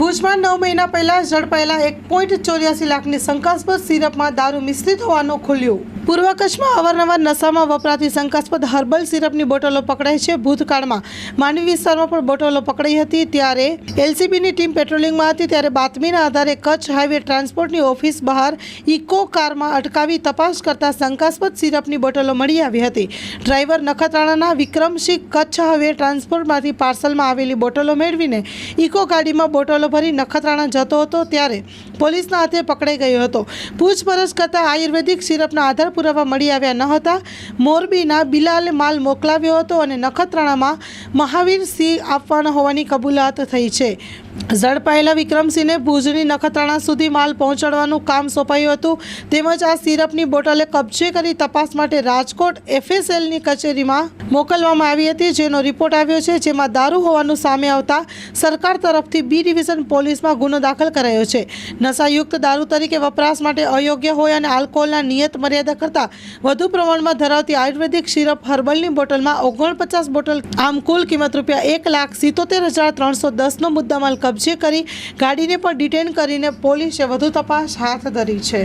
ભુજમાં નવ મહિના પહેલા, ઝડપાયેલા એક પોઈન્ટ ચોર્યાસી લાખની શંકાસ્પદ સિરપમાં દારૂ મિશ્રિત હોવાનું ખુલ્યું. પૂર્વ કચ્છમાં અવારનવાર નશામાં વપરાતી શંકાસ્પદ હર્બલ સિરપની બોટલો પકડાઈ છે. ભૂતકાળમાં માંડવી વિસ્તારમાં પણ બોટલો પકડાઈ હતી. ત્યારે એલસીબીની ટીમ પેટ્રોલિંગમાં હતી. ત્યારે બાતમીના આધારે કચ્છ હાઈવે ટ્રાન્સપોર્ટની ઓફિસ બહાર ઇકો કારમાં અટકાવી તપાસ કરતા શંકાસ્પદ સિરપની બોટલો મળી આવી હતી. ડ્રાઈવર નખત્રાણાના વિક્રમસિંહ કચ્છ હાઈવે ટ્રાન્સપોર્ટમાંથી પાર્સલમાં આવેલી બોટલો મેળવીને ઇકો ગાડીમાં બોટલો ભરી નખત્રાણા જતો હતો ત્યારે પોલીસના હાથે પકડાઈ ગયો હતો. પૂછપરછ કરતાં આયુર્વેદિક સિરપના આધાર પુરાવા મળી આવ્યા ન હતા. મોરબીના બિલાલે માલ મોકલાવ્યો હતો અને નખત્રાણામાં મહાવીર સિંહ આપવાના હોવાની કબૂલાત થઈ છે. ઝડપાયેલા વિક્રમસિંહને ભુજની નખત્રાણા સુધી માલ પહોંચાડવાનું કામ સોંપાયું હતું. તેમજ આ સિરપની બોટલે કબજે કરી તપાસ માટે રાજકોટ એફએસએલની કચેરીમાં મોકલવામાં આવી હતી, જેનો રિપોર્ટ આવ્યો છે, જેમાં દારૂ હોવાનું સામે આવતા સરકાર તરફથી બી ડિવિઝન પોલીસમાં ગુનો દાખલ કરાયો છે. નશાયુક્ત દારૂ તરીકે વપરાશ માટે અયોગ્ય હોય અને આલ્કોહોલના નિયત મર્યાદા કરતાં વધુ પ્રમાણમાં ધરાવતી આયુર્વેદિક સિરપ હર્બલની બોટલમાં ઓગણપચાસ બોટલ આમ કુલ કિંમત રૂપિયા એક લાખ સિત્તોતેર હજાર ત્રણસો દસનો મુદ્દામાલ કબજે કરી ગાડીને પણ ડિટેન કરીને પોલીસે વધુ તપાસ હાથ ધરી છે.